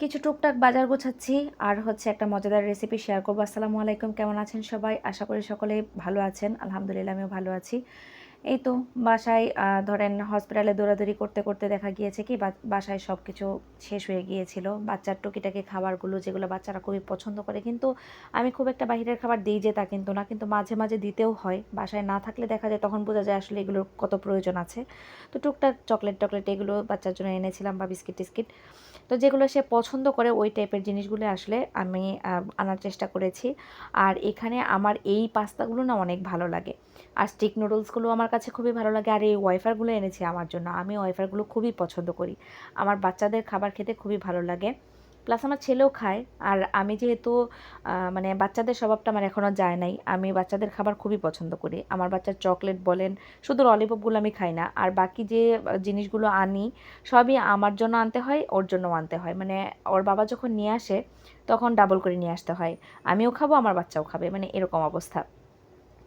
কিছু টুকটাক বাজার গোছাচ্ছি আর হচ্ছে একটা মজাদার রেসিপি শেয়ার করব। আসসালামু আলাইকুম, কেমন আছেন সবাই? আশা করি সকলে ভালো আছেন। আলহামদুলিল্লাহ, আমিও ভালো আছি। এই তো বাসায় ধরেন হসপিটালে দৌড়াদৌড়ি করতে করতে দেখা গিয়েছে কি বাসায় সব কিছু শেষ হয়ে গিয়েছিল। বাচ্চার টুকিটাকি খাবারগুলো যেগুলো বাচ্চারা খুবই পছন্দ করে, কিন্তু আমি খুব একটা বাইরের খাবার দিই যে তা কিন্তু না, কিন্তু মাঝে মাঝে দিতেও হয়। বাসায় না থাকলে দেখা যায় তখন বোঝা যায় আসলে এগুলোর কত প্রয়োজন আছে। তো টুকটাক চকলেট টকলেট এগুলো বাচ্চার জন্য এনেছিলাম বা বিস্কিট টিস্কিট। তো যেগুলো সে পছন্দ করে ওই টাইপের জিনিসগুলো আসলে আমি আনার চেষ্টা করেছি। আর এখানে আমার এই পাস্তাগুলো না অনেক ভালো লাগে। আর স্টিক নুডলসগুলো আমার কাছে খুবই ভালো লাগে আর এই ওয়াইফারগুলো এনেছি আমার জন্য। আমি ওয়াইফারগুলো খুবই পছন্দ করি। আমার বাচ্চাদের খাবার খেতে খুবই ভালো লাগে। প্লাস আমার ছেলেও খায় আর আমি যেহেতু মানে বাচ্চাদের স্বভাবটা আমার এখনও যায় নাই, আমি বাচ্চাদের খাবার খুবই পছন্দ করি। আমার বাচ্চার চকলেট বলেন, শুধু ললিপপগুলো আমি খাই না। আর বাকি যে জিনিসগুলো আনি, সবই আমার জন্য আনতে হয়, ওর জন্য আনতে হয়। মানে ওর বাবা যখন নিয়ে আসে, তখন ডাবল করে নিয়ে আসতে হয়। আমিও খাব, আমার বাচ্চাও খাবে। মানে এরকম অবস্থা।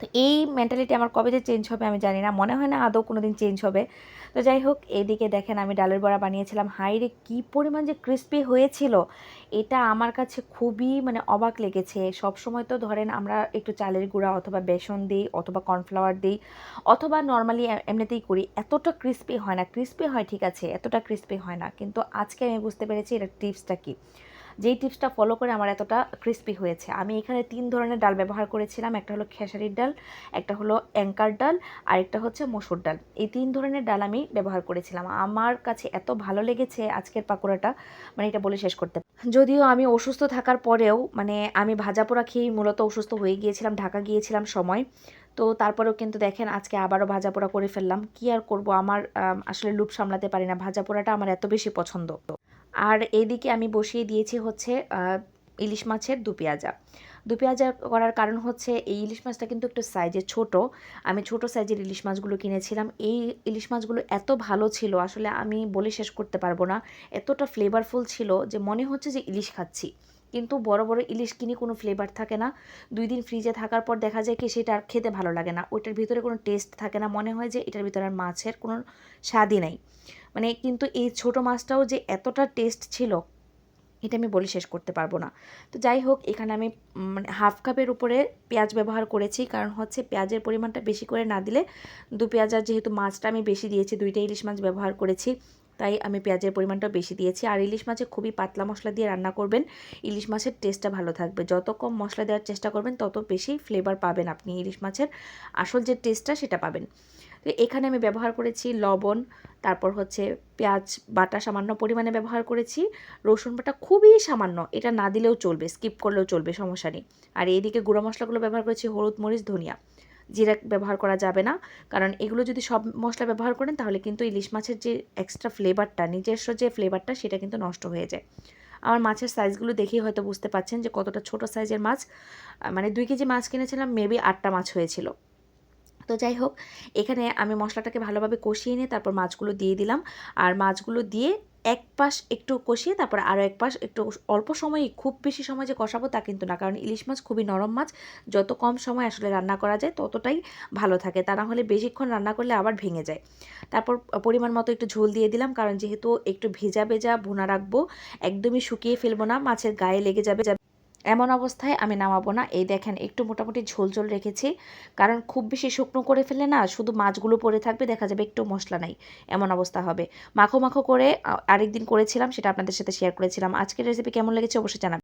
তো এই মেন্টালিটি আমার কবে যে চেঞ্জ হবে আমি জানি না। মনে হয় না আদৌ কোনো দিন চেঞ্জ হবে। তো যাই হোক এইদিকে দেখেন আমি ডালের বড়া বানিয়েছিলাম। হাইরে কী পরিমাণ যে ক্রিস্পি হয়েছিল। এটা আমার কাছে খুবই মানে অবাক লেগেছে। সব সময় তো ধরেন আমরা একটু চালের গুঁড়া অথবা বেসন দিই অথবা কর্নফ্লাওয়ার দিই অথবা নর্মালি এমনিতেই করি। এতটা ক্রিস্পি হয় না। ক্রিস্পি হয় ঠিক আছে, এতটা ক্রিস্পি হয় না। কিন্তু আজকে আমি বুঝতে পেরেছি এটা টিপসটা কী। যেই টিপসটা ফলো করে আমার এতটা ক্রিস্পি হয়েছে। আমি এখানে তিন ধরনের ডাল ব্যবহার করেছিলাম। একটা হলো খেসারির ডাল, একটা হলো অ্যাঙ্কার ডাল, আর একটা হচ্ছে মসুর ডাল। এই তিন ধরনের ডাল আমি ব্যবহার করেছিলাম। আমার কাছে এত ভালো লেগেছে আজকের পাকোড়াটা মানে এটা বলে শেষ করতে। যদিও আমি অসুস্থ থাকার পরেও মানে আমি ভাজা পোড়া খেয়েই মূলত অসুস্থ হয়ে গিয়েছিলাম, ঢাকা গিয়েছিলাম সময়। তো তারপরেও কিন্তু দেখেন, আজকে আবারও ভাজা পোড়া করে ফেললাম। কি আর করব? আমার আসলে লুপ সামলাতে পারি না। ভাজা পোড়াটা আমার এত বেশি পছন্দ। আর এদিকে আমি বসিয়ে দিয়েছি হচ্ছে ইলিশ মাছের দু পেঁয়াজা। দু পেঁয়াজা করার কারণ হচ্ছে, এই ইলিশ মাছটা কিন্তু একটু সাইজে ছোট। আমি ছোট সাইজের ইলিশ মাছগুলো কিনেছিলাম। এই ইলিশ মাছগুলো এত ভালো ছিল, আসলে আমি বলে শেষ করতে পারব না। এতটা ফ্লেভারফুল ছিল যে মনে হচ্ছে যে ইলিশ খাচ্ছি। কিন্তু বড় বড় ইলিশ কিনে কোনো ফ্লেভার থাকে না। দুই দিন ফ্রিজে থাকার পর দেখা যায় কি সেটা আর খেতে ভালো লাগে না। ওইটার ভিতরে কোনো টেস্ট থাকে না। মনে হয় যে এটার ভিতরে আর মাছের কোনো স্বাদই নাই। মানে কিন্তু এই ছোট মাছটাও যে এতটা টেস্ট ছিল, এটা আমি বলে শেষ করতে পারব না। তো যাই হোক, এখানে আমি মানে হাফ কাপের উপরে পেঁয়াজ ব্যবহার করেছি। কারণ হচ্ছে পেঁয়াজের পরিমাণটা বেশি করে না দিলে দু পেঁয়াজার যেহেতু মাছটা আমি বেশি দিয়েছি, দুইটা ইলিশ মাছ ব্যবহার করেছি। তাই আমি পেঁয়াজের পরিমাণটা বেশি দিয়েছি। আর ইলিশ মাছে খুবই পাতলা মশলা দিয়ে রান্না করবেন। ইলিশ মাছের টেস্টটা ভালো থাকবে। যত কম মশলা দেওয়ার চেষ্টা করবেন, তত বেশি ফ্লেভার পাবেন আপনি ইলিশ মাছের। আসল যে টেস্টটা সেটা পাবেন। তো এখানে আমি ব্যবহার করেছি লবণ, তারপর হচ্ছে পেঁয়াজ বাটা সামান্য পরিমাণে ব্যবহার করেছি। রসুন বাটা খুবই সামান্য, এটা না দিলেও চলবে স্কিপ করলেও চলবে, সমস্যা নেই। আর এইদিকে গুঁড়ো মশলাগুলো ব্যবহার করেছি হলুদ, মরিচ, ধনিয়া। জিরা ব্যবহার করা যাবে না। কারণ এগুলো যদি সব মশলা ব্যবহার করেন, তাহলে কিন্তু ইলিশ মাছের যে এক্সট্রা ফ্লেভারটা নিজস্ব যে ফ্লেভারটা সেটা কিন্তু নষ্ট হয়ে যায়। আমার মাছের সাইজগুলো দেখেই হয়তো বুঝতে পাচ্ছেন যে কতটা ছোট সাইজের মাছ। মানে দুই কেজি মাছ কিনেছিলাম মেবি আটটা মাছ হয়েছিল। তো যাই হোক, এখানে আমি মশলাটাকে ভালোভাবে কষিয়ে নিয়ে তারপর মাছগুলো দিয়ে দিলাম। আর মাছগুলো দিয়ে এক পাশ একটু কষিয়ে তারপর আরও এক পাশ একটু অল্প সময়ে খুব বেশি সময় যে কষাবো তা কিন্তু না। কারণ ইলিশ মাছ খুবই নরম মাছ। যত কম সময় আসলে রান্না করা যায় ততটাই ভালো থাকে। তা না হলে বেশিক্ষণ রান্না করলে আবার ভেঙে যায়। তারপর পরিমাণ মতো একটু ঝোল দিয়ে দিলাম। কারণ যেহেতু একটু ভেজা ভেজা ভুনা রাখব, একদমই শুকিয়ে ফেলব না, মাছের গায়ে লেগে যাবে। এমন অবস্থায় আমি নামাবো না। এই দেখেন, একটু মোটামুটি ঝোল ঝোল রেখেছি। কারণ খুব বেশি শুকনো করে ফেলে না, শুধু মাছগুলো পড়ে থাকবে, দেখা যাবে একটু মশলা নাই। এমন অবস্থা হবে। মাখো মাখো করে আরেকদিন করেছিলাম, সেটা আপনাদের সাথে শেয়ার করেছিলাম। আজকের রেসিপি কেমন লেগেছে অবশ্যই জানাবেন।